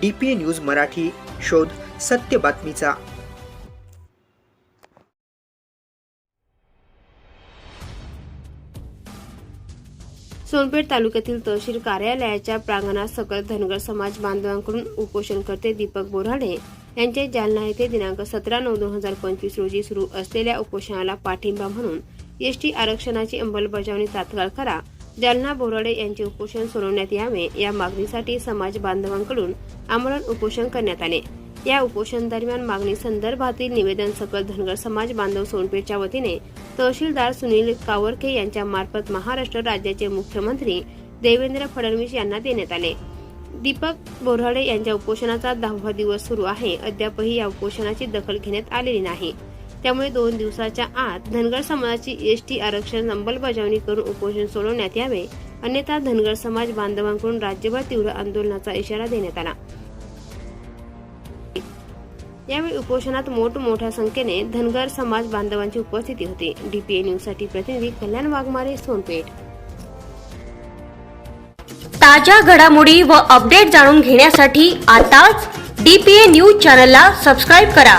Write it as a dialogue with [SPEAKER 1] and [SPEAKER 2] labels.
[SPEAKER 1] D P A news Marathi शोध सत्य बातमीचा.
[SPEAKER 2] सोनपेठ तालुक्यातील तहसील कार्यालयाच्या प्रांगणात सकल धनगर समाज बांधवांकडून उपोषणकर्ते दीपक बोराडे यांचे जालना येथे दिनांक सतरा नऊ दोन हजार पंचवीस रोजी सुरू असलेल्या उपोषणाला पाठिंबा म्हणून एसटी आरक्षणाची अंमलबजावणी तात्काळ करा जालना बोराडे यांचे उपोषण सोडवण्यात यावे या मागणीसाठी समाज बांधवांकडून आमरण उपोषण करण्यात आले. या उपोषण दरम्यान मागणी संदर्भातील निवेदन सकल धनगर समाज बांधव सोनपेठच्या वतीने तहसीलदार सुनील कावरके यांच्या मार्फत महाराष्ट्र राज्याचे मुख्यमंत्री देवेंद्र फडणवीस यांना देण्यात आले. दीपक बोराडे यांच्या उपोषणाचा दहावा दिवस सुरू आहे. अद्यापही या उपोषणाची दखल घेण्यात आलेली नाही. त्यामुळे दोन दिवसाच्या आत धनगर समाजाची एसटी आरक्षण अंमलबजावणी करून उपोषण सोडवण्यात यावे. अन्यथा धनगर समाज बांधवांकडून राज्यभर तीव्र आंदोलनाचा इशारा देण्यात आला. यावेळी उपोषणात मोठमोठ्या संख्येने धनगर समाज बांधवांची उपस्थिती होती. डीपीए न्यूजसाठी प्रतिनिधी कल्याण वाघमारे सोनपेठ.
[SPEAKER 3] ताज्या घडामोडी व अपडेट जाणून घेण्यासाठी आताच डी पी ए न्यूज चॅनलला सबस्क्राईब करा.